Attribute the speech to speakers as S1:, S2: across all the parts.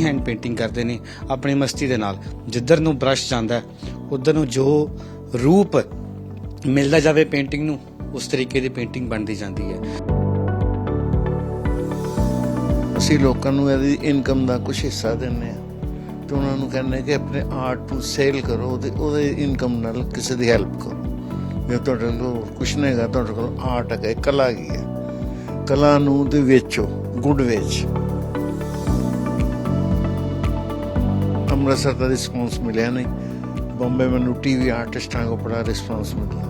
S1: Free hand painting ਕਰਦੇ ਨੇ ਆਪਣੀ ਮਸਤੀ ਦੇ ਨਾਲ। ਜਿੱਧਰ ਨੂੰ ਬ੍ਰਸ਼ ਜਾਂਦਾ ਉਧਰ ਨੂੰ ਜੋ ਰੂਪ ਮਿਲਦਾ ਜਾਵੇ ਪੇਂਟਿੰਗ ਨੂੰ, ਉਸ ਤਰੀਕੇ ਦੀ ਪੇਂਟਿੰਗ ਬਣਦੀ ਜਾਂਦੀ ਹੈ।
S2: ਅਸੀਂ ਲੋਕਾਂ ਨੂੰ ਇਹਦੀ ਇਨਕਮ ਦਾ ਕੁਝ ਹਿੱਸਾ ਦਿੰਨੇ ਆ ਤੇ ਉਹਨਾਂ ਨੂੰ ਕਹਿੰਦੇ ਕਿ ਆਪਣੇ ਆਰਟ ਨੂੰ ਸੇਲ ਕਰੋ ਤੇ ਉਹਦੇ ਇਨਕਮ ਨਾਲ ਕਿਸੇ ਦੀ ਹੈਲਪ ਕਰੋ। ਜੇ ਤੁਹਾਡੇ ਕੋਲ ਕੁਛ ਨਹੀਂ ਹੈਗਾ, ਤੁਹਾਡੇ ਕੋਲ ਆਰਟ ਹੈਗਾ ਕਲਾ ਹੈਗੀ ਹੈ? ਕਲਾ ਨੂੰ ਤੇ ਵੇਚੋ ਗੁੱਡ ਵੇਚ। ਅੰਮ੍ਰਿਤਸਰ ਦਾ ਰਿਸਪੌਂਸ ਮਿਲਿਆ ਨਹੀਂ। ਬੰਬੇ ਮੈਨੂੰ ਟੀਵੀ ਆਰਟਿਸਟਾਂ ਕੋ ਬੜਾ ਰਿਸਪੌਂਸ ਮਿਲਿਆ।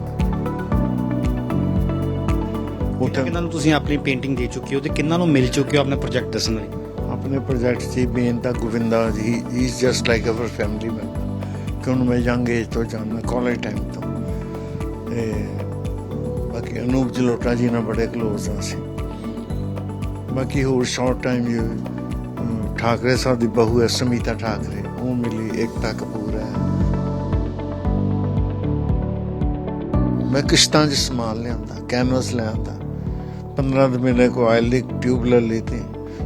S2: ਉੱਥੇ
S1: ਕਿੰਨਾਂ ਨੂੰ ਤੁਸੀਂ ਆਪਣੀ ਪੇਂਟਿੰਗ ਦੇ ਚੁੱਕੇ ਹੋ ਤੇ ਕਿੰਨਾਂ ਨੂੰ ਮਿਲ ਚੁੱਕੇ ਹੋ ਆਪਣੇ ਪ੍ਰੋਜੈਕਟ ਦੱਸਣ ਲਈ?
S2: ਆਪਣੇ ਪ੍ਰੋਜੈਕਟ 'ਚ ਮੇਨ ਤਾਂ Govinda ji is just like our family member ਕਿ ਉਹਨੂੰ ਮੈਂ ਯੰਗ ਏਜ ਤੋਂ ਜਾਣਦਾ ਕਾਲਜ ਟਾਈਮ ਤੋਂ। ਤੇ ਬਾਕੀ ਅਨੂਪ ਜਲੋਟਾ ਜੀ ਨਾਲ ਬੜੇ ਕਲੋਜ਼ ਆ ਸੀ ਬਾਕੀ ਹੋਰ ਸ਼ਾਰਟ ਟਾਈਮ ਯੂ ਠਾਕਰੇ ਸਾਹਿਬ ਦੀ ਬਹੂ ਹੈ ਸਮੀਤਾ ਠਾਕਰੇ। ਉਹ ਮਿਲੀ ਏਕਤਾ ਕਪੂਰ ਹੈ ਮੈਂ ਕਿਸ਼ਤਾਂ 'ਚ ਸਮਾਨ ਲਿਆਂਦਾ, ਕੈਨਵਸ ਲਿਆਂਦਾ। 15 ਦਿਨ ਮੇਰੇ ਕੋ ਆਇਲ ਦੀ ਟਿਊਬ ਲੈ ਲਈ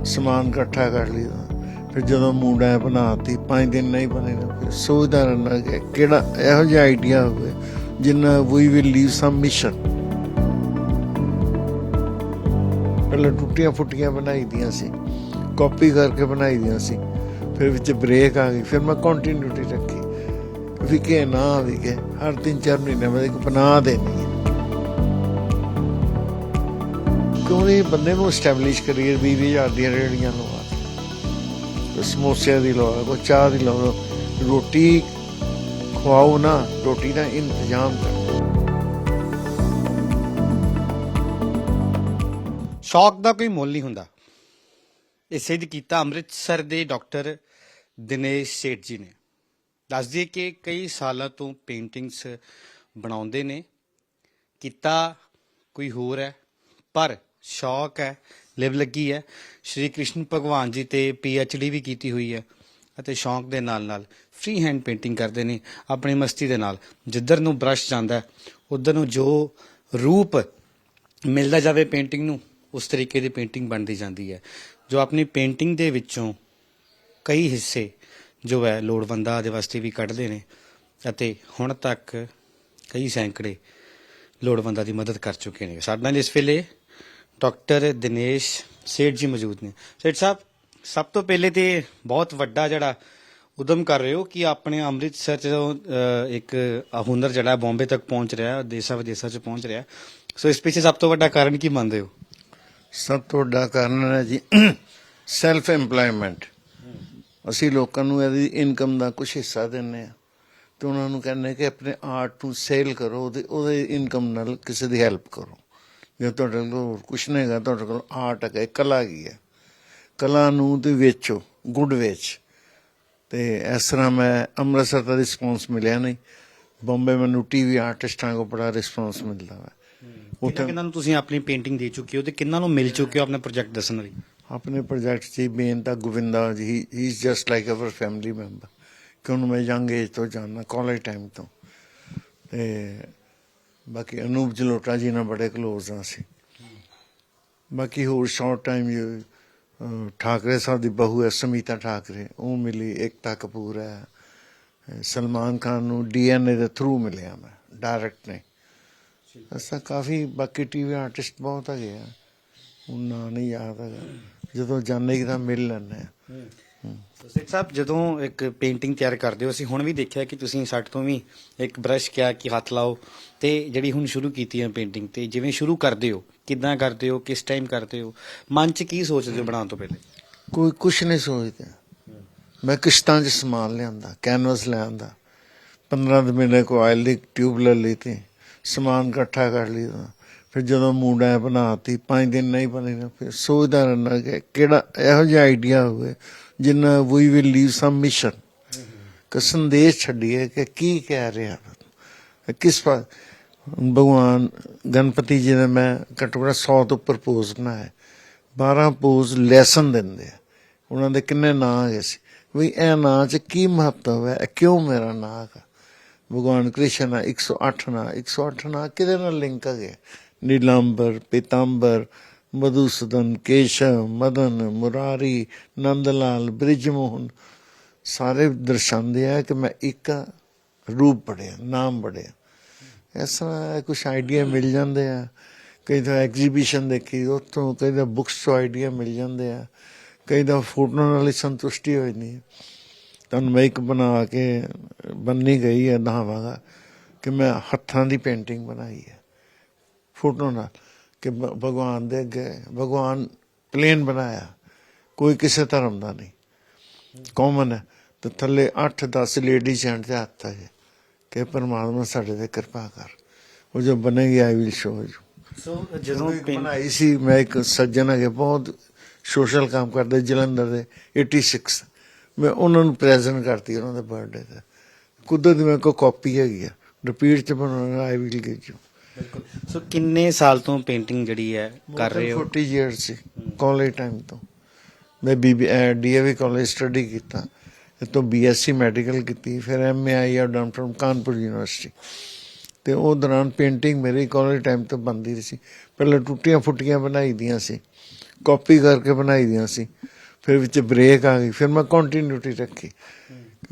S2: ਸਮਾਨ ਇਕੱਠਾ ਕਰ ਲਿਆ ਫਿਰ ਜਦੋਂ ਮੂੰਡਾ ਬਣਾਤੀ ਪੰਜ ਦਿਨ ਨਹੀਂ ਬਣੇਗਾ ਫਿਰ ਸੋਚਦਾ ਰਹਿਣਾ ਕਿ ਕਿਹੜਾ ਇਹੋ ਜਿਹਾ ਆਈਡੀਆ ਹੋਵੇ, ਜਿੰਨਾ ਵੀ ਵਿਲ ਲੀਵ ਸਮ ਮਿਸ਼ਨ ਪਹਿਲਾਂ ਟੁੱਟੀਆਂ ਫੁੱਟੀਆਂ ਬਣਾਈ ਦੀਆਂ ਸੀ ਕਾਪੀ ਕਰਕੇ ਬਣਾਈ ਦੀਆਂ ਸੀ। ਫਿਰ ਵਿੱਚ ਬ੍ਰੇਕ ਆ ਗਈ, ਫਿਰ ਮੈਂ ਕੰਟੀਨਿਊਟੀ ਰੱਖੀ। ਵਿਕੇ ਨਾ ਵਿਕੇ ਹਰ ਤਿੰਨ ਚਾਰ ਮਹੀਨੇ ਬਾਅਦ ਇੱਕ ਬਣਾ ਦੇਣੀ ਹੈ। ਕਿਉਂ ਬੰਦੇ ਨੂੰ ਸਟੈਬਲਿਸ਼ ਕਰੀਏ 20000 ਦੀਆਂ ਰੇੜੀਆਂ ਲਵਾ। ਕੋਈ ਸਮੋਸਿਆਂ ਦੀ ਲਵਾ, ਕੋਈ ਚਾਹ ਦੀ ਲਵਾ। ਰੋਟੀ ਖਵਾਓ ਨਾ, ਰੋਟੀ ਦਾ ਇੰਤਜ਼ਾਮ ਕਰੋ।
S1: ਸ਼ੌਕ ਦਾ ਕੋਈ ਮੁੱਲ ਨਹੀਂ ਹੁੰਦਾ। ਇਸੇ ਦੀ ਕੀਤਾ ਅੰਮ੍ਰਿਤਸਰ ਦੇ ਡਾਕਟਰ ਦਿਨੇਸ਼ ਸੇਠ ਜੀ ਨੇ। ਦੱਸ ਦਈਏ ਕਿ ਕਈ ਸਾਲਾਂ ਤੋਂ ਪੇਂਟਿੰਗਸ ਬਣਾਉਂਦੇ ਨੇ। ਕੀਤਾ ਕੋਈ ਹੋਰ ਹੈ, ਪਰ ਸ਼ੌਕ ਹੈ, ਲਿਵ ਲੱਗੀ ਹੈ। ਸ਼੍ਰੀ ਕ੍ਰਿਸ਼ਨ ਭਗਵਾਨ ਜੀ ਤੇ ਡੀ ਵੀ ਕੀਤੀ ਹੋਈ ਹੈ ਅਤੇ ਸ਼ੌਂਕ ਦੇ ਨਾਲ ਨਾਲ ਫ੍ਰੀ ਹੈਂਡ ਪੇਂਟਿੰਗ ਕਰਦੇ ਨੇ ਆਪਣੀ ਮਸਤੀ ਦੇ ਨਾਲ। ਜਿੱਧਰ ਨੂੰ ਬ੍ਰਸ਼ ਜਾਂਦਾ ਉਧਰ ਨੂੰ ਜੋ ਰੂਪ ਮਿਲਦਾ ਜਾਵੇ ਪੇਂਟਿੰਗ ਨੂੰ, ਉਸ ਤਰੀਕੇ ਦੀ ਪੇਂਟਿੰਗ ਬਣਦੀ ਜਾਂਦੀ ਹੈ। ਜੋ ਆਪਣੀ ਪੇਂਟਿੰਗ ਦੇ ਵਿੱਚੋਂ ਕਈ ਹਿੱਸੇ ਜੋ ਹੈ ਲੋੜਵੰਦਾਂ ਦੇ ਵਾਸਤੇ ਵੀ ਕੱਢਦੇ ਨੇ ਅਤੇ ਹੁਣ ਤੱਕ ਕਈ ਸੈਂਕੜੇ ਲੋੜਵੰਦਾਂ ਦੀ ਮਦਦ ਕਰ ਚੁੱਕੇ ਨੇ। ਸਾਡੇ ਨਾਲ ਇਸ ਵੇਲੇ ਡਾਕਟਰ ਦਿਨੇਸ਼ ਸੇਠ ਜੀ ਮੌਜੂਦ ਨੇ। ਸੇਠ ਸਾਹਿਬ, ਸਭ ਤੋਂ ਪਹਿਲੇ ਤੇ ਬਹੁਤ ਵੱਡਾ ਜਿਹੜਾ ਉਦਮ ਕਰ ਰਹੇ ਹੋ ਕਿ ਆਪਣੇ ਅੰਮ੍ਰਿਤਸਰ ਤੋਂ ਇੱਕ ਹੁਨਰ ਜਿਹੜਾ ਹੈ ਬੰਬੇ ਤੱਕ ਪਹੁੰਚ ਰਿਹਾ ਦੇਸ਼ਾਂ ਵਿਦੇਸ਼ਾਂ 'ਚ ਪਹੁੰਚ ਰਿਹਾ ਸੋ ਇਸ ਪਿੱਛੇ ਸਭ ਤੋਂ ਵੱਡਾ ਕਾਰਨ ਕੀ ਮੰਨਦੇ ਹੋ?
S2: ਸਭ ਤੋਂ ਵੱਡਾ ਕਾਰਨ ਹੈ ਜੀ ਸੈਲਫ ਏਮਪਲੋਇਮੈਂਟ ਅਸੀਂ ਲੋਕਾਂ ਨੂੰ ਇਹਦੀ ਇਨਕਮ ਦਾ ਕੁਝ ਹਿੱਸਾ ਦਿੰਨੇ ਆ ਤੇ ਉਹਨਾਂ ਨੂੰ ਕਹਿੰਦੇ ਕਿ ਆਪਣੇ ਆਰਟ ਨੂੰ ਸੇਲ ਕਰੋ ਤੇ ਉਹਦੇ ਇਨਕਮ ਨਾਲ ਕਿਸੇ ਦੀ ਹੈਲਪ ਕਰੋ। ਜੇ ਤੁਹਾਡੇ ਕੋਲ ਕੁਝ ਨਹੀਂ ਹੈਗਾ ਤੁਹਾਡੇ ਕੋਲ ਆਰਟ ਹੈਗਾ ਕਲਾ ਹੈਗੀ ਹੈ? ਕਲਾ ਨੂੰ ਤੇ ਵੇਚੋ ਗੁੱਡ ਵੇਚ। ਤੇ ਇਸ ਤਰ੍ਹਾਂ ਮੈਂ ਅੰਮ੍ਰਿਤਸਰ ਦਾ ਰਿਸਪੌਂਸ ਮਿਲਿਆ ਨਹੀਂ। ਬੰਬੇ ਮੈਨੂੰ ਟੀਵੀ ਆਰਟਿਸਟਾਂ ਕੋ ਬੜਾ ਰਿਸਪੌਂਸ ਮਿਲਦਾ ਹੈ
S1: ਕਿੰਨਾਂ ਕਿੰਨਾਂ ਨੂੰ ਤੁਸੀਂ ਆਪਣੀ ਪੇਂਟਿੰਗ ਦੇ ਚੁੱਕੇ ਹੋ ਤੇ ਕਿੰਨਾਂ ਨੂੰ ਮਿਲ ਚੁੱਕੇ ਹੋ ਆਪਣੇ ਪ੍ਰੋਜੈਕਟ ਦੱਸਣ ਲਈ?
S2: ਆਪਣੇ ਪ੍ਰੋਜੈਕਟ 'ਚ ਮੇਨ ਤਾਂ ਗੋਵਿੰਦਾ ਜੀ ਹੀ is just like our family member ਕਿ ਉਹਨੂੰ ਮੈਂ ਯੰਗ ਏਜ ਤੋਂ ਜਾਣਦਾ ਕਾਲਜ ਟਾਈਮ ਤੋਂ। ਤੇ ਬਾਕੀ ਅਨੂਪ ਜਲੋਟਾ ਜੀ ਨਾਲ ਬੜੇ ਕਲੋਜ਼ ਆ ਸੀ ਬਾਕੀ ਹੋਰ ਸ਼ਾਰਟ ਟਾਈਮ ਯੂ ਠਾਕਰੇ ਸਾਹਿਬ ਦੀ ਬਹੂ ਹੈ ਸਮੀਤਾ ਠਾਕਰੇ। ਉਹ ਮਿਲੀ ਏਕਤਾ ਕਪੂਰ ਹੈ। ਸਲਮਾਨ ਖਾਨ ਨੂੰ ਡੀਐਨਏ ਦੇ ਥਰੂ ਮਿਲਿਆ ਮੈਂ ਡਾਇਰੈਕਟ ਨਹੀਂ ਅਸਾਂ ਕਾਫੀ ਬਾਕੀ ਟੀਵੀ ਆਰਟਿਸਟ ਬਹੁਤ ਹੈਗੇ ਆ। ਹੁਣ ਨਾਂ ਨਹੀਂ ਯਾਦ ਹੈਗਾ। ਜਦੋਂ ਜਾਣੇ ਕਿ ਤਾਂ ਮਿਲ ਆ।
S1: ਸੇਠ ਸਾਹਿਬ ਜਦੋਂ ਇੱਕ ਪੇਂਟਿੰਗ ਤਿਆਰ ਕਰਦੇ ਹੋ ਅਸੀਂ ਹੁਣ ਵੀ ਦੇਖਿਆ ਕਿ ਤੁਸੀਂ ਸਾਡੇ ਤੋਂ ਵੀ ਇੱਕ ਬ੍ਰਸ਼ ਕਿਹਾ ਕਿ ਹੱਥ ਲਾਓ ਤੇ ਜਿਹੜੀ ਹੁਣ ਸ਼ੁਰੂ ਕੀਤੀ ਹੈ ਪੇਂਟਿੰਗ ਤੇ ਜਿਵੇਂ ਸ਼ੁਰੂ ਕਰਦੇ ਹੋ ਕਿੱਦਾਂ ਕਰਦੇ ਹੋ ਕਿਸ ਟਾਈਮ ਕਰਦੇ ਹੋ ਮਨ 'ਚ ਕੀ ਸੋਚਦੇ ਹੋ ਬਣਾਉਣ ਤੋਂ ਪਹਿਲੇ?
S2: ਕੋਈ ਕੁਛ ਨਹੀਂ ਸੋਚਦਾ। ਮੈਂ ਕਿਸ਼ਤਾਂ 'ਚ ਸਮਾਨ ਲਿਆਂਦਾ ਕੈਨਵਸ ਲਿਆਂਦਾ। 15 ਦਿਨ ਮੇਰੇ ਕੋ ਆਇਲ ਦੀ ਟਿਊਬ ਲੈ ਲਈ ਤੀ ਸਮਾਨ ਇਕੱਠਾ ਕਰ ਲਿਆ ਫਿਰ ਜਦੋਂ ਮੂੰਡਾ ਬਣਾਤੀ, ਪੰਜ ਦਿਨ ਨਹੀਂ ਬਣੇਗਾ ਫਿਰ ਸੋਚਦਾ ਰਹਿਣਾ ਕਿ ਕਿਹੜਾ ਇਹੋ ਜਿਹਾ ਆਈਡੀਆ ਹੋਵੇ, ਜਿੰਨਾ ਵੀ ਵਿਲ ਲੀਵ ਸਮ ਮਿਸ਼ਨ ਕਿ ਸੰਦੇਸ਼ ਛੱਡੀਏ ਕਿ ਕੀ ਕਹਿ ਰਿਹਾ ਕਿਸ ਪਾ ਭਗਵਾਨ ਗਣਪਤੀ ਜੀ ਨੇ ਮੈਂ ਘੱਟੋ ਘੱਟ 100 ਤੋਂ ਉੱਪਰ ਪੋਜ਼ ਬਣਾਇਆ। 12 ਪੋਜ਼ ਲੈਸਨ ਦਿੰਦੇ ਆ। ਉਹਨਾਂ ਦੇ ਕਿੰਨੇ ਨਾਂ ਹੈਗੇ ਸੀ। ਵੀ ਇਹ ਨਾਂ 'ਚ ਕੀ ਮਹੱਤਵ ਹੈ? ਇਹ ਕਿਉਂ ਮੇਰਾ ਨਾਂ ਹੈਗਾ? ਭਗਵਾਨ ਕ੍ਰਿਸ਼ਨ ਹੈ 108 ਨਾਂ 108 ਨਾਂ ਕਿਹਦੇ ਨਾਲ ਲਿੰਕ ਹੈਗੇ ਨੀਲਾਂਬਰ ਪੀਤਾਂਬਰ ਮਧੂਸੂਦਨ ਕੇਸ਼ਵ ਮਦਨ ਮੁਰਾਰੀ ਨੰਦ ਲਾਲ ਬ੍ਰਿਜ ਸਾਰੇ ਦਰਸਾਉਂਦੇ ਆ ਕਿ ਮੈਂ ਇੱਕ ਰੂਪ ਪੜਿਆ ਨਾਮ ਪੜਿਆ ਇਸ ਤਰ੍ਹਾਂ ਕੁਝ ਆਈਡੀਆ ਮਿਲ ਜਾਂਦੇ ਆ ਕਈ ਤਾਂ ਐਗਜ਼ੀਬਿਸ਼ਨ ਦੇਖੀ ਉੱਥੋਂ ਕਈ ਤਾਂ ਬੁੱਕਸ ਤੋਂ ਆਈਡੀਆ ਮਿਲ ਜਾਂਦੇ ਆ ਕਈ ਤਾਂ ਫੋਟੋਆਂ ਨਾਲ ਹੀ ਸੰਤੁਸ਼ਟੀ ਹੋਈ ਨਹੀਂ ਤੁਹਾਨੂੰ ਮੈਂ ਇੱਕ ਬਣਾ ਕੇ ਬੰਨੀ ਗਈ ਹੈ ਦਹਾਵਾਂਗਾ ਕਿ ਮੈਂ ਹੱਥਾਂ ਦੀ ਪੇਂਟਿੰਗ ਬਣਾਈ ਹੈ ਫੋਟੋ ਨਾਲ ਕਿ ਭਗਵਾਨ ਦੇ ਅੱਗੇ ਭਗਵਾਨ ਪਲੇਨ ਬਣਾਇਆ। ਕੋਈ ਕਿਸੇ ਧਰਮ ਦਾ ਨਹੀਂ। ਕਾਮਨ ਹੈ। ਤੇ ਥੱਲੇ 8-10 ਲੇਡੀ ਚੈਂਟ ਦੇ ਹੱਥ ਹੈ ਕਿ ਪਰਮਾਤਮਾ ਸਾਡੇ ਤੇ ਕਿਰਪਾ ਕਰ। ਉਹ ਜੋ ਬਣੇਗੀ I will show you
S1: so
S2: ਜਦੋਂ ਬਣਾਈ ਸੀ ਮੈਂ ਇੱਕ ਸੱਜਣ ਹੈਗੇ ਬਹੁਤ ਸੋਸ਼ਲ ਕੰਮ ਕਰਦੇ ਜਲੰਧਰ ਦੇ 86 ਮੈਂ ਉਹਨਾਂ ਨੂੰ ਪ੍ਰੈਜ਼ੈਂਟ ਕਰਤੀ ਉਹਨਾਂ ਦੇ ਬਰਥਡੇ ਤੇ। ਕੁਦਰਤ ਮੇਰੇ ਕੋਲ ਕਾਪੀ ਹੈਗੀ ਆ। ਰਿਪੀਟ ਚ ਬਣਾਉਣਾ ਆਈ ਵਿਲ ਗਿਵ ਯੂ
S1: ਬਿਲਕੁਲ ਸੋ ਕਿੰਨੇ ਸਾਲ ਤੋਂ ਪੇਂਟਿੰਗ ਜਿਹੜੀ ਹੈ ਕਰ ਰਹੇ ਹੋ?
S2: 40 ਇਅਰਸ ਸੀ ਕਾਲਜ ਟਾਈਮ ਤੋਂ। ਮੈਂ ਬੀਬੀ ਡੀਏਵੀ ਕਾਲਜ ਸਟੱਡੀ ਕੀਤਾ। ਤੋਂ ਬੀਐਸਸੀ ਮੈਡੀਕਲ ਕੀਤੀ ਫਿਰ ਐਮਏ ਆਈ ਆ ਡਨ ਫਰਮ ਕਾਨਪੁਰ ਯੂਨੀਵਰਸਿਟੀ ਤੇ ਉਹ ਦੌਰਾਨ ਪੇਂਟਿੰਗ ਮੇਰੀ ਕਾਲਜ ਟਾਈਮ ਤੋਂ ਬੰਦੀ ਸੀ। ਪਹਿਲਾਂ ਟੁੱਟੀਆਂ ਫੁੱਟੀਆਂ ਬਣਾਈ ਦੀਆਂ ਸੀ ਕਾਪੀ ਕਰਕੇ ਬਣਾਈ ਦੀਆਂ ਸੀ। ਫਿਰ ਵਿੱਚ ਬ੍ਰੇਕ ਆ ਗਈ ਫਿਰ ਮੈਂ ਕੰਟੀਨਿਊਟੀ ਰੱਖੀ।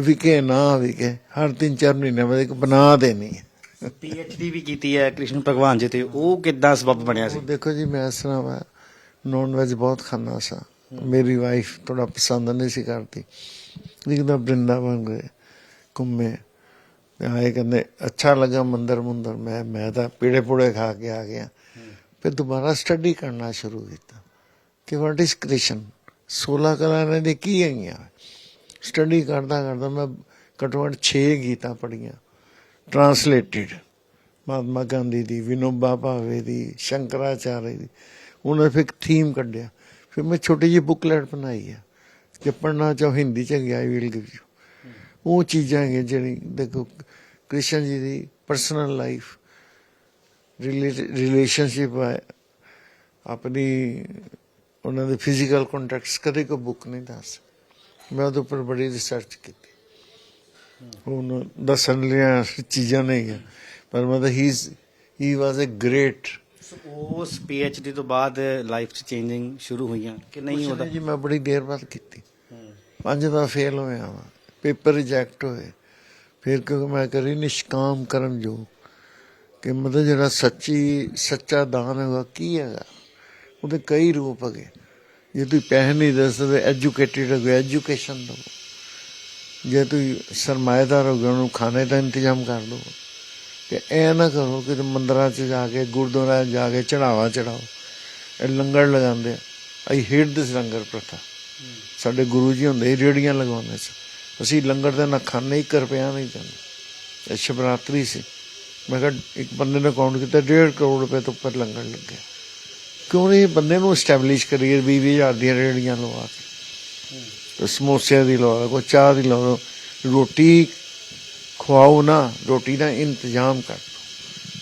S2: ਵਿਕੇ ਨਾ ਵਿਕੇ ਹਰ ਤਿੰਨ ਚਾਰ ਮਹੀਨੇ ਬਾਅਦ ਇੱਕ ਬਣਾ ਦੇਣੀ ਹੈ।
S1: ਪੀਐਚਡੀ ਵੀ ਕੀਤੀ ਹੈ, ਕ੍ਰਿਸ਼ਨ ਭਗਵਾਨ ਜੀ ਤੇ ਉਹ ਕਿੱਦਾਂ ਸਬਬ ਬਣਿਆ ਸੀ?
S2: ਦੇਖੋ ਜੀ, ਮੈਂ ਇਸ ਤਰ੍ਹਾਂ ਵਾ ਨੌਨ ਵੈਜ ਬਹੁਤ ਖਾਂਦਾ ਸਾਂ। ਮੇਰੀ ਵਾਈਫ ਥੋੜਾ ਪਸੰਦ ਨਹੀਂ ਸੀ ਕਰਦੀ। ਲਿਖਦਾ ਬ੍ਰਿੰਦਾਵਨ ਗਏ, ਘੁੰਮੇ। ਆਏ ਕਹਿੰਦੇ, ਅੱਛਾ ਲੱਗਾ ਮੰਦਰ ਮੁੰਦਰ ਮੈਂ ਮੈਂ ਤਾਂ ਪੀੜੇ ਪੂੜੇ ਖਾ ਕੇ ਆ ਗਿਆ। ਫਿਰ ਦੁਬਾਰਾ ਸਟੱਡੀ ਕਰਨਾ ਸ਼ੁਰੂ ਕੀਤਾ। ਕਿ ਵਾਟ ਇਜ਼ ਕ੍ਰਿਸ਼ਨ? 16 ਕਲਾ ਦੇ ਕੀ ਹੈਗੀਆਂ ਸਟੱਡੀ ਕਰਦਾ ਕਰਦਾ ਮੈਂ ਘੱਟੋ ਘੱਟ 6 ਗੀਤਾਂ ਪੜ੍ਹੀਆਂ। ਟਰਾਂਸਲੇਟਿਡ ਮਹਾਤਮਾ ਗਾਂਧੀ ਦੀ ਵਿਨੋਬਾ ਭਾਵੇ ਦੀ ਸ਼ੰਕਰਾਚਾਰਿਆ ਦੀ। ਉਹਨਾਂ ਨੇ ਫਿਰ ਇੱਕ ਥੀਮ ਕੱਢਿਆ। ਫਿਰ ਮੈਂ ਛੋਟੀ ਜਿਹੀ ਬੁੱਕਲੈਟ ਬਣਾਈ ਆ। ਜੇ ਪੜ੍ਹਨਾ ਚਾਹੋ, ਹਿੰਦੀ ਚ ਗਿਆ ਵਿਲ ਗਿਵ ਯੂ ਉਹ ਚੀਜ਼ਾਂ ਹੈਗੀਆਂ ਜਿਹੜੀ ਦੇਖੋ, ਕ੍ਰਿਸ਼ਨ ਜੀ ਦੀ ਪਰਸਨਲ ਲਾਈਫ ਰਿਲੇਸ਼ਨਸ਼ਿਪ ਆਪਣੀ, ਉਹਨਾਂ ਦੇ ਫਿਜ਼ੀਕਲ ਕੰਟੈਕਟਸ ਕਦੇ ਕੋ ਬੁੱਕ ਨਹੀਂ ਦੱਸ। ਮੈਂ ਉਹਦੇ ਉੱਪਰ ਬੜੀ ਰਿਸਰਚ ਕੀਤੀ। ਹੁਣ ਦੱਸਣ ਲਿਆ ਚੀਜ਼ਾਂ ਨਹੀਂ ਹੈ। ਪਰ ਮਤਲਬ ਹੀ ਹੀ ਵਾਸ ਅ ਗ੍ਰੇਟ
S1: ਉਸ ਪੀਐਚਡੀ ਤੋਂ ਬਾਅਦ ਲਾਈਫ 'ਚ ਚੇਂਜਿੰਗ ਸ਼ੁਰੂ ਹੋਈਆਂ ਕਿ ਨਹੀਂ ਉਹਦਾ
S2: ਜੀ ਮੈਂ ਬੜੀ ਦੇਰ ਬਾਅਦ ਕੀਤੀ। ਪੰਜ ਦਾ ਫੇਲ ਹੋਇਆ ਵਾ। ਪੇਪਰ ਰਿਜੈਕਟ ਹੋਏ। ਫਿਰ ਕਿਉਂਕਿ ਮੈਂ ਕਰੀ ਨਿਸ਼ਕਾਮ ਕਰਮ ਜੋ ਕਿ ਮਤਲਬ ਜਿਹੜਾ ਸੱਚੀ ਸੱਚਾ ਦਾਨ ਹੈਗਾ ਕੀ ਹੈਗਾ? ਉਹਦੇ ਕਈ ਰੂਪ ਹੈਗੇ। ਜੇ ਤੁਸੀਂ ਪੈਸੇ ਨਹੀਂ ਦੇ ਸਕਦੇ ਐਜੂਕੇਟਿਡ ਹੋ ਐਜੂਕੇਸ਼ਨ ਦਿਓ ਜੇ ਤੁਸੀਂ ਸਰਮਾਏਦਾਰ ਹੋ ਗਏ, ਉਹਨੂੰ ਖਾਣੇ ਦਾ ਇੰਤਜ਼ਾਮ ਕਰ ਦਿਓ ਕਿ ਐ ਨਾ ਕਰੋ ਕਿ ਮੰਦਰਾਂ 'ਚ ਜਾ ਕੇ ਗੁਰਦੁਆਰਾ 'ਚ ਜਾ ਕੇ ਚੜਾਵਾ ਚੜਾਓ ਇਹ ਲੰਗਰ ਲਗਾਉਂਦੇ ਆਈ ਹੇਟ ਦਿਸ ਲੰਗਰ ਪ੍ਰਥਾ। ਸਾਡੇ ਗੁਰੂ ਜੀ ਹੁੰਦੇ ਸੀ ਰੇੜੀਆਂ ਲਗਾਉਂਦੇ ਸੀ। ਅਸੀਂ ਲੰਗਰ ਦਾ ਨਾ ਖਾਣੇ 1 ਰੁਪਿਆ ਨਹੀਂ ਦਿੰਦੇ। ਇਹ ਸ਼ਿਵਰਾਤਰੀ ਸੀ। ਮੈਂ ਕਿਹਾ, ਇੱਕ ਬੰਦੇ ਨੇ ਕਾਊਂਟ ਕੀਤਾ 1.5 ਕਰੋੜ ਰੁਪਏ ਤੋਂ ਉੱਪਰ ਲੰਗਰ ਲੱਗਿਆ। ਕਿਉਂ ਨਹੀਂ? ਬੰਦੇ ਨੂੰ ਸਟੈਬਲਿਸ਼ ਕਰੀਏ 20 ਹਜ਼ਾਰ ਦੀਆਂ ਰੇੜੀਆਂ ਲਵਾ ਕੇ। ਸਮੋਸਿਆਂ ਦੀ ਲਵਾ ਲਓ, ਕੋਈ ਚਾਹ ਦੀ ਲਵਾ ਲਓ। ਰੋਟੀ ਖਵਾਓ ਨਾ, ਰੋਟੀ ਦਾ ਇੰਤਜ਼ਾਮ ਕਰ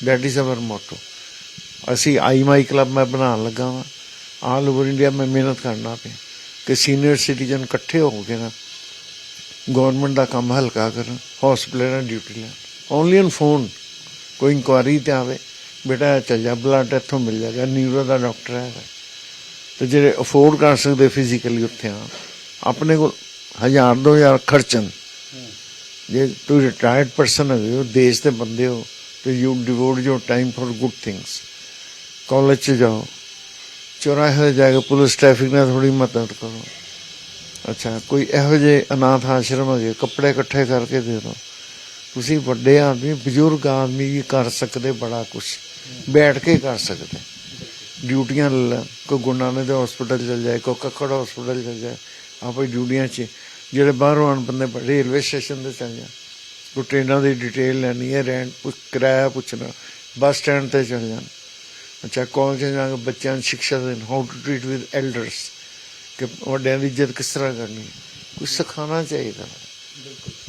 S2: ਦੈਟ ਇਜ਼ ਅਵਰ ਮੋਟੋ ਅਸੀਂ ਆਈ ਮਾਈ ਕਲੱਬ ਮੈਂ ਬਣਾਉਣ ਲੱਗਾ ਵਾਂ। ਆਲ ਓਵਰ ਇੰਡੀਆ ਮੈਂ ਮਿਹਨਤ ਕਰਨਾ ਪਿਆ। ਕਿ ਸੀਨੀਅਰ ਸਿਟੀਜ਼ਨ ਇਕੱਠੇ ਹੋ ਕੇ ਨਾ ਗਵਰਨਮੈਂਟ ਦਾ ਕੰਮ ਹਲਕਾ ਕਰਨ ਹਸਪੀਟਲ ਡਿਊਟੀ ਲੈਣ। ਓਨਲੀ ਔਨ ਫੋਨ ਕੋਈ ਇਨਕੁਆਰੀ ਤੇ ਆਵੇ, ਬੇਟਾ ਚੱਲ ਜਾ ਬਲੱਡ ਇੱਥੋਂ ਮਿਲ ਜਾਏਗਾ ਨਿਊਰੋ ਦਾ ਡਾਕਟਰ ਹੈਗਾ। ਤੇ ਜਿਹੜੇ ਅਫੋਰਡ ਕਰ ਸਕਦੇ ਫਿਜ਼ੀਕਲੀ ਉੱਥੇ ਆ ਆਪਣੇ ਕੋਲ ਹਜ਼ਾਰ, ਦੋ ਹਜ਼ਾਰ ਖਰਚਣ ਜੇ ਤੁਸੀਂ ਰਿਟਾਇਰਡ ਪਰਸਨ ਹੋ ਦੇਸ਼ ਦੇ ਬੰਦੇ ਹੋ, ਤੇ you devote your time for good things college ਚ ਜਾਓ। ਚੌਰਾਹੇ ਜਾ ਕੇ ਪੁਲਿਸ ਟ੍ਰੈਫਿਕ ਨਾਲ ਥੋੜੀ ਮਦਦ ਕਰੋ। ਅੱਛਾ, ਕੋਈ ਇਹੋ ਜਿਹੇ ਅਨਾਥ ਆਸ਼ਰਮ ਹੈਗੇ ਕੱਪੜੇ ਇਕੱਠੇ ਕਰਕੇ ਦੇ ਦਿਓ ਤੁਸੀਂ ਵੱਡੇ ਆਦਮੀ, ਬਜ਼ੁਰਗ ਆਦਮੀ ਵੀ ਕਰ ਸਕਦੇ ਬੜਾ ਕੁਝ ਬੈਠ ਕੇ ਕਰ ਸਕਦੇ। ਡਿਊਟੀਆਂ ਲੈ ਲੈਣ। ਕੋਈ ਗੁਰੂ ਦੇ ਹਸਪੀਟਲ ਚਲ ਜਾਏ, ਕੋਈ ਕੱਕੜ ਹਸਪੀਟਲ ਚਲ ਜਾਏ। ਆਪੇ ਡਿਊਟੀਆਂ 'ਚ ਜਿਹੜੇ ਬਾਹਰੋਂ ਆਉਣ ਬੰਦੇ ਰੇਲਵੇ ਸਟੇਸ਼ਨ ਤੇ ਚਲ ਜਾਣ। ਕੋਈ ਟ੍ਰੇਨਾਂ ਦੀ ਡਿਟੇਲ ਲੈਣੀ ਹੈ ਰੈਂਟ ਪੁੱਛ ਕਿਰਾਇਆ ਪੁੱਛਣਾ ਬੱਸ ਸਟੈਂਡ ਤੇ ਚਲ ਜਾਣ। ਅੱਛਾ ਕਾਲਜ ਜਾ ਕੇ ਬੱਚਿਆਂ ਨੂੰ ਸਿੱਖਿਆ ਦੇਣ how to treat with elders ਕਿ ਵੱਡਿਆਂ ਦੀ ਇੱਜ਼ਤ ਕਿਸ ਤਰ੍ਹਾਂ ਕਰਨੀ ਕੁਝ ਸਿਖਾਉਣਾ ਚਾਹੀਦਾ।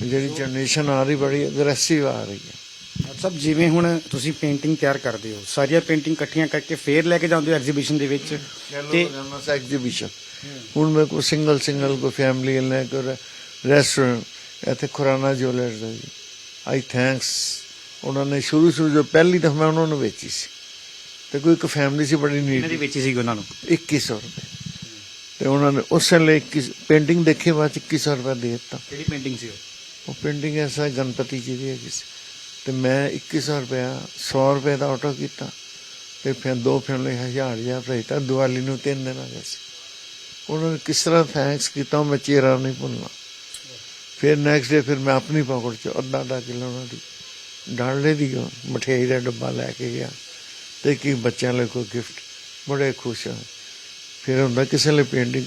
S2: ਜਿਹੜੀ ਜਨਰੇਸ਼ਨ ਆ ਰਹੀ ਬੜੀ ਅਗਰੈਸਿਵ ਆ ਰਹੀ ਹੈ।
S1: ਸਭ ਜਿਵੇਂ ਹੁਣ ਤੁਸੀਂ ਪੇਂਟਿੰਗ ਤਿਆਰ ਕਰਦੇ ਹੋ ਸਾਰੀਆਂ ਪੇਂਟਿੰਗ ਇਕੱਠੀਆਂ ਕਰਕੇ ਫੇਰ ਲੈ ਕੇ ਜਾਂਦੇ ਹੋ ਐਗਜ਼ੀਬਿਸ਼ਨ ਦੇ ਵਿੱਚ?
S2: ਤੇ ਐਗਜ਼ੀਬਿਸ਼ਨ ਹੁਣ ਮੈਂ ਕੋਈ ਸਿੰਗਲ ਸਿੰਗਲ ਕੋਈ ਫੈਮਿਲੀ ਲੈ ਕੋਈ ਰੈਸਟੋਰੈਂਟ ਇੱਥੇ ਖੁਰਾਨਾ ਜੁਐਲਰਸ ਦਾ ਜੀ। ਆਈ ਥੈਂਕਸ ਉਹਨਾਂ ਨੇ ਸ਼ੁਰੂ ਸ਼ੁਰੂ ਜੋ ਪਹਿਲੀ ਦਫਾ ਮੈਂ ਉਹਨਾਂ ਨੂੰ ਵੇਚੀ ਸੀ। ਤੇ ਕੋਈ ਇੱਕ ਫੈਮਿਲੀ ਸੀ ਬੜੀ
S1: ਇਹਨਾਂ ਦੀ
S2: ਨੀਡ
S1: ਵੇਚੀ ਸੀ ਉਹਨਾਂ ਨੂੰ?
S2: 2100 ਰੁਪਏ। ਤੇ ਉਹਨਾਂ ਨੇ ਉਸ 21 ਪੇਂਟਿੰਗ ਦੇਖੇ ਬਾਅਦ 'ਚ 2100 ਰੁਪਏ ਦੇ ਦਿੱਤਾ।
S1: ਕਿਹੜੀ ਪੇਂਟਿੰਗ ਸੀ ਉਹ?
S2: ਉਹ ਪੇਂਟਿੰਗ ਐਸਾ ਗਣਪਤੀ ਜੀ ਦੀ ਹੈਗੀ ਸੀ। ਤੇ ਮੈਂ 2100 ਰੁਪਇਆ 100 ਰੁਪਏ ਦਾ ਆਰਡਰ ਕੀਤਾ ਤੇ ਫਿਰ ਦੋ ਫੈਮਿਲੀ ਹਜ਼ਾਰ ਹਜ਼ਾਰ ਭੇਜਤਾ, ਦੀਵਾਲੀ ਨੂੰ ਤਿੰਨ ਦਿਨ ਆ ਗਏ ਸੀ। ਉਹਨਾਂ ਨੇ ਕਿਸ ਤਰ੍ਹਾਂ ਥੈਂਕਸ ਕੀਤਾ, ਉਹ ਮੈਂ ਚਿਹਰਾ ਨਹੀਂ ਭੁੱਲਣਾ। ਫਿਰ ਨੈਕਸਟ ਡੇ ਫਿਰ ਮੈਂ ਆਪਣੀ ਪਾਕਟ ਚ ਅੱਧਾ ਅੱਧਾ ਕਿਲੋ ਉਹਨਾਂ ਦੀ ਡਾਲੜੇ ਦੀ ਮਠਿਆਈ ਦਾ ਡੱਬਾ ਲੈ ਕੇ ਗਿਆ ਤੇ ਕੀ ਬੱਚਿਆਂ ਲਈ ਕੋਈ ਗਿਫਟ ਬੜੇ ਖੁਸ਼ ਹੋਏ। ਫਿਰ ਹੁੰਦਾ ਕਿਸੇ ਲਈ ਪੇਂਟਿੰਗ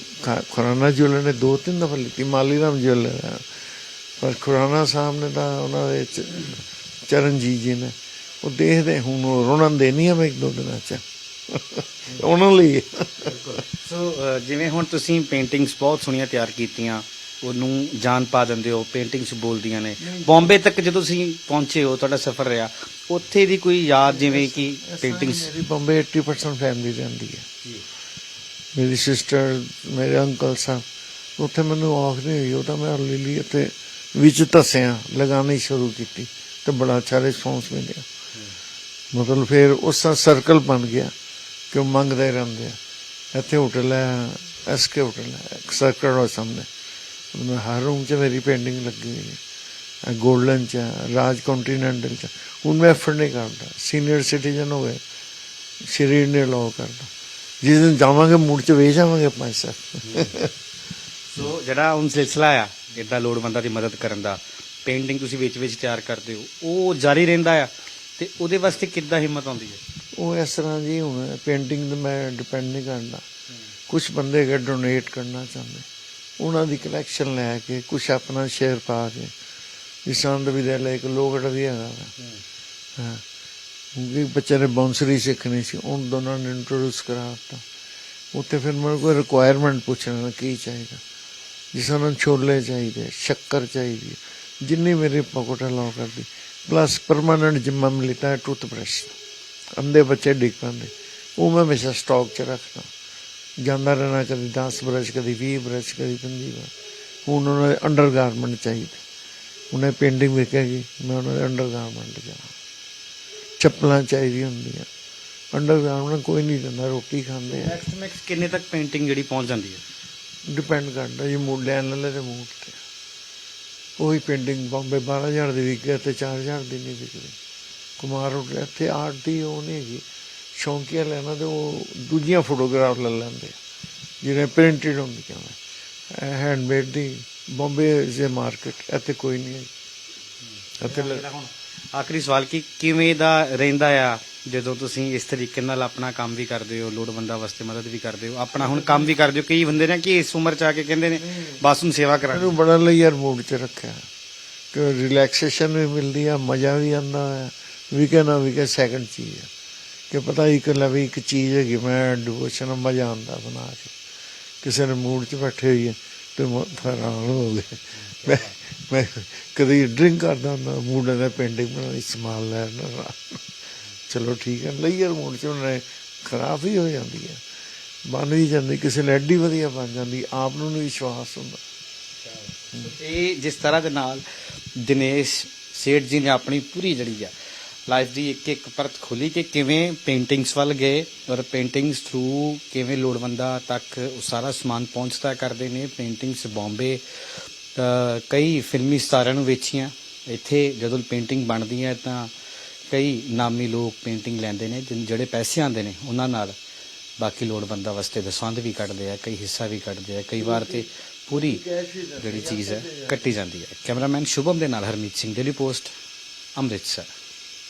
S2: ਖੁਰਾਨਾ ਜੁਲਰ ਨੇ ਦੋ ਤਿੰਨ ਦਫਾ ਲਿੱਤੀ ਮਾਲੀ ਰਾਮ ਜੁਲਰ ਪਰ ਖੁਰਾਨਾ ਸਾਹਿਬ ਨੇ ਤਾਂ ਉਹਨਾਂ ਦੇ ਚਰਨਜੀਤ ਜੀ ਨੇ ਉਹ ਦੇਖਦੇ ਹੁਣ ਉਹ ਉਹਨਾਂ ਨੂੰ ਦੇਣੀ ਆ ਮੈਂ ਇੱਕ ਦੋ ਦਿਨਾਂ ਚ। ਉਹਨਾਂ ਲਈ।
S1: ਸੋ ਜਿਵੇਂ ਹੁਣ ਤੁਸੀਂ ਪੇਂਟਿੰਗਸ ਬਹੁਤ ਸੋਹਣੀਆਂ ਤਿਆਰ ਕੀਤੀਆਂ ਉਹਨੂੰ ਜਾਨ ਪਾ ਦਿੰਦੇ ਹੋ ਪੇਂਟਿੰਗਸ ਬੋਲਦੀਆਂ ਨੇ। ਬੰਬੇ ਤੱਕ ਜਦੋਂ ਤੁਸੀਂ ਪਹੁੰਚੇ ਹੋ ਤੁਹਾਡਾ ਸਫ਼ਰ ਰਿਹਾ ਉੱਥੇ ਦੀ ਕੋਈ ਯਾਦ ਜਿਵੇਂ ਕਿ ਪੇਂਟਿੰਗਸ
S2: ਮੇਰੀ ਬੰਬੇ 80% ਫੈਮਿਲੀ ਰਹਿੰਦੀ ਹੈ। ਮੇਰੀ ਸਿਸਟਰ ਮੇਰੇ ਅੰਕਲ ਸਾਹਿਬ ਉੱਥੇ ਮੈਨੂੰ ਔਖ ਨਹੀਂ ਹੋਈ ਉਹ ਤਾਂ ਮੈਂ ਲਿਲੀ ਅਤੇ ਵਿੱਚ ਧਸਿਆ ਲਗਾਉਣੀ ਸ਼ੁਰੂ ਕੀਤੀ। ਤੇ ਬੜਾ ਅੱਛਾ ਰਿਸਪੌਂਸ ਮਿਲਿਆ। ਮਤਲਬ ਫਿਰ ਉਸ ਦਾ ਸਰਕਲ ਬਣ ਗਿਆ ਕਿ ਉਹ ਮੰਗਦੇ ਰਹਿੰਦੇ ਆ। ਇੱਥੇ ਹੋਟਲ ਹੈ ਐਸਕੇ ਹੋਟਲ ਹੈ ਸਰਕਲ ਰੋ ਸਾਹਮਣੇ। ਮੈਂ ਹਰ ਰੂਮ 'ਚ ਮੇਰੀ ਪੇਂਟਿੰਗ ਲੱਗੀ ਹੋਈ ਹੈ। ਗੋਲਡਨ 'ਚ ਹੈ, ਰਾਜ ਕੰਟੀਨੈਂਟਲ 'ਚ ਹੁਣ ਮੈਂ ਐਫਰਟ ਨਹੀਂ ਕਰਦਾ। ਸੀਨੀਅਰ ਸਿਟੀਜ਼ਨ ਹੋ ਗਏ ਸਰੀਰ ਨੇ ਲੋ ਕਰਦਾ। ਜਿਸ ਦਿਨ ਜਾਵਾਂਗੇ ਮੁੜ ਚ ਵੇਚ ਜਾਵਾਂਗੇ ਪੰਜ ਸੱਤ
S1: ਸੋ ਜਿਹੜਾ ਹੁਣ ਸਿਲਸਿਲਾ ਆ ਇਦਾਂ ਲੋੜਵੰਦਾਂ ਦੀ ਮਦਦ ਕਰਨ ਦਾ ਪੇਂਟਿੰਗ ਤੁਸੀਂ ਵਿੱਚ ਵਿੱਚ ਤਿਆਰ ਕਰਦੇ ਹੋ, ਉਹ ਜਾਰੀ ਰਹਿੰਦਾ ਆ ਤੇ ਉਹਦੇ ਵਾਸਤੇ ਕਿੱਦਾਂ ਹਿੰਮਤ ਆਉਂਦੀ ਹੈ?
S2: ਉਹ ਇਸ ਤਰ੍ਹਾਂ ਜੀ ਹੁਣ ਪੇਂਟਿੰਗ ਤੇ ਮੈਂ ਡਿਪੈਂਡ ਨਹੀਂ ਕਰਦਾ। ਕੁਝ ਬੰਦੇ ਕਿ ਡੋਨੇਟ ਕਰਨਾ ਚਾਹੁੰਦੇ, ਉਹਨਾਂ ਦੀ ਕਲੈਕਸ਼ਨ ਲੈ ਕੇ ਕੁਝ ਆਪਣਾ ਸ਼ੇਅਰ ਪਾ ਕੇ, ਜਿਸਾਂ ਵੀ ਦੇ ਲੈ ਇੱਕ ਲੋਗੜ ਵੀ ਹੈਗਾ ਵਾ। ਹਾਂ। ਕਿਉਂਕਿ ਬੱਚੇ ਨੇ ਬਾਉਂਸਰੀ ਸਿੱਖਣੀ ਸੀ, ਉਹਨ ਦੋਨਾਂ ਨੇ ਇੰਟਰੋਡਿਊਸ ਕਰਾ ਦਿੱਤਾ। ਉੱਥੇ ਫਿਰ ਮੈਨੂੰ ਕੋਈ ਰਿਕੁਆਇਰਮੈਂਟ ਪੁੱਛਣਾ ਕੀ ਚਾਹੀਦਾ। ਜਿਸ ਨੂੰ ਛੋਲੇ ਚਾਹੀਦੇ, ਸ਼ੱਕਰ ਚਾਹੀਦੀ ਜਿੰਨੀ ਮੇਰੀ ਪਕੜ ਅਲਾਉ ਕਰਦੀ। ਪਲੱਸ ਪਰਮਾਨੈਂਟ ਜਿੰਮਾ ਮਿਲਤਾ ਹੈ ਟੂਥਬ੍ਰਸ਼ ਅੰਦੇ ਬੱਚੇ ਡਿੱਗ ਪੈਂਦੇ। ਉਹ ਮੈਂ ਹਮੇਸ਼ਾ ਸਟਾਕ 'ਚ ਰੱਖਦਾ। ਜਾਂਦਾ ਰਹਿਣਾ ਕਦੀ 10 ਬ੍ਰਸ਼ ਕਦੀ 20 ਬ੍ਰਸ਼ ਕਦੀ 25 ਬ੍ਰਸ਼ ਹੁਣ ਉਹਨਾਂ ਦੇ ਅੰਡਰਗਾਰਮੈਂਟ ਚਾਹੀਦੇ। ਉਹਨੇ ਪੇਂਟਿੰਗ ਵਿਕੇਗੀ ਮੈਂ ਉਹਨਾਂ ਦੇ ਅੰਡਰਗਾਰਮੈਂਟ ਜਾਣਾ। ਚੱਪਲਾਂ ਚਾਹੀਦੀਆਂ ਹੁੰਦੀਆਂ। ਅੰਡਰਗਰਾਉਂਡ ਕੋਈ ਨਹੀਂ ਦਿੰਦਾ ਰੋਟੀ ਖਾਂਦੇ ਆ।
S1: ਨੈਕਸਟ ਕਿੰਨੇ ਤੱਕ ਪੇਂਟਿੰਗ ਜਿਹੜੀ ਪਹੁੰਚ ਜਾਂਦੀ ਹੈ?
S2: ਡਿਪੈਂਡ ਕਰਦਾ ਜੀ ਮੂਡ ਲੈਣ ਵਾਲੇ ਦੇ ਮੂਡ ਤੇ ਉਹੀ ਪੇਂਟਿੰਗ ਬੰਬੇ 12000 ਦੀ ਵਿਕੀ ਤੇ 4000 ਦੀ ਨਹੀਂ ਵਿਕਦੀ ਕੁਮਾਰ ਰੋਡ ਇੱਥੇ ਆਰਟ ਦੀ ਉਹ ਨਹੀਂ ਹੈਗੀ। ਸ਼ੌਂਕੀਆ ਲੈਣਾ ਤੇ ਉਹ ਦੂਜੀਆਂ ਫੋਟੋਗ੍ਰਾਫ ਲੈ ਲੈਂਦੇ ਆ, ਜਿਹੜੇ ਪ੍ਰਿੰਟਡ ਹੁੰਦੀਆਂ ਨੇ। ਹੈਂਡਮੇਡ ਦੀ ਬੰਬੇ ਜੇ ਮਾਰਕੀਟ ਇੱਥੇ ਕੋਈ ਨਹੀਂ ਹੈ। ਇੱਥੇ
S1: ਆਖਰੀ ਸਵਾਲ ਕਿ ਕਿਵੇਂ ਦਾ ਰਹਿੰਦਾ ਆ ਜਦੋਂ ਤੁਸੀਂ ਇਸ ਤਰੀਕੇ ਨਾਲ ਆਪਣਾ ਕੰਮ ਵੀ ਕਰਦੇ ਹੋ ਲੋੜਵੰਦਾਂ ਵਾਸਤੇ ਮਦਦ ਵੀ ਕਰਦੇ ਹੋ ਆਪਣਾ ਹੁਣ ਕੰਮ ਵੀ ਕਰਦੇ ਹੋ ਕਈ ਬੰਦੇ ਨੇ ਕਿ ਇਸ ਉਮਰ ਚ ਆ ਕੇ ਕਹਿੰਦੇ ਨੇ ਬਸ ਹੁਣ ਸੇਵਾ ਕਰਾਂ
S2: ਮੈਨੂੰ ਬੜਾ ਲਈਅਰ ਮੂਡ 'ਚ ਰੱਖਿਆ। ਕਿ ਰਿਲੈਕਸੇਸ਼ਨ ਵੀ ਮਿਲਦੀ ਆ ਮਜ਼ਾ ਵੀ ਆਉਂਦਾ ਹੈ ਵੀਕਐਂਡ ਆ ਵੀਕਐਂਡ ਸੈਕੰਡ ਚੀਜ਼ ਹੈ ਕਿ ਪਤਾ ਹੀ ਕਿ ਵੀ ਇੱਕ ਚੀਜ਼ ਹੈਗੀ ਮੈਂ ਡਿਵੋਸ਼ਨ ਮਜ਼ਾ ਆਉਂਦਾ ਬਣਾ ਕੇ। ਕਿਸੇ ਨੇ ਮੂਡ 'ਚ ਬੈਠੇ ਹੋਈ ਹੈ ਤੇ ਮੈਂ ਹੈਰਾਨ ਹੋ ਗਏ। ਮੈਂ ਮੈਂ ਕਦੀ ਡਰਿੰਕ ਕਰਦਾ ਹੁੰਦਾ, ਮੂਡ ਦਾ ਪੇਂਟਿੰਗ ਬਣਾਉਣੀ ਸਮਾਨ ਲੈਣਾ ਚਲੋ ਠੀਕ ਹੈ ਲਈਅਰ ਮੂਡ 'ਚ, ਉਹਨੇ ਖਰਾਬ ਹੀ ਹੋ ਜਾਂਦੀ ਹੈ। ਬਣ ਵੀ ਜਾਂਦੀ, ਕਿਸੇ ਨੇ ਐਡੀ ਵਧੀਆ ਬਣ ਜਾਂਦੀ, ਆਪ ਨੂੰ ਨਹੀਂ ਵਿਸ਼ਵਾਸ ਹੁੰਦਾ।
S1: ਇਹ ਜਿਸ ਤਰ੍ਹਾਂ ਦੇ ਨਾਲ ਦਿਨੇਸ਼ ਸੇਠ ਜੀ ਨੇ ਆਪਣੀ ਪੂਰੀ ਜਿਹੜੀ ਆ ਲਾਈਫ ਦੀ ਇੱਕ ਇੱਕ ਪਰਤ ਖੋਲੀ ਕਿ ਕਿਵੇਂ ਪੇਂਟਿੰਗਸ ਵੱਲ ਗਏ ਔਰ ਪੇਂਟਿੰਗਸ ਥਰੂ ਕਿਵੇਂ ਲੋੜਵੰਦਾਂ ਤੱਕ ਉਹ ਸਾਰਾ ਸਮਾਨ ਪਹੁੰਚਦਾ ਕਰਦੇ ਨੇ। ਪੇਂਟਿੰਗਸ ਬੰਬੇ ਕਈ ਫਿਲਮੀ ਸਤਾਰਿਆਂ ਨੂੰ ਵੇਚੀਆਂ। ਇੱਥੇ ਜਦੋਂ ਪੇਂਟਿੰਗ ਬਣਦੀ ਹੈ ਤਾਂ ਕਈ ਨਾਮੀ ਲੋਕ ਪੇਂਟਿੰਗ ਲੈਂਦੇ ਨੇ, ਜਿਨ- ਜਿਹੜੇ ਪੈਸੇ ਆਉਂਦੇ ਨੇ ਉਹਨਾਂ ਨਾਲ। ਬਾਕੀ ਲੋੜਵੰਦਾਂ ਵਾਸਤੇ ਦਸਵੰਧ ਵੀ ਕੱਢਦੇ ਆ, ਕਈ ਹਿੱਸਾ ਵੀ ਕੱਢਦੇ ਆ। ਕਈ ਵਾਰ ਤੇ ਪੂਰੀ ਜਿਹੜੀ ਚੀਜ਼ ਹੈ, ਕੱਟੀ ਜਾਂਦੀ ਹੈ। ਕੈਮਰਾਮੈਨ ਸ਼ੁਭਮ ਦੇ ਨਾਲ ਹਰਮੀਤ ਸਿੰਘ, ਡੇਲੀ ਪੋਸਟ, ਅੰਮ੍ਰਿਤਸਰ।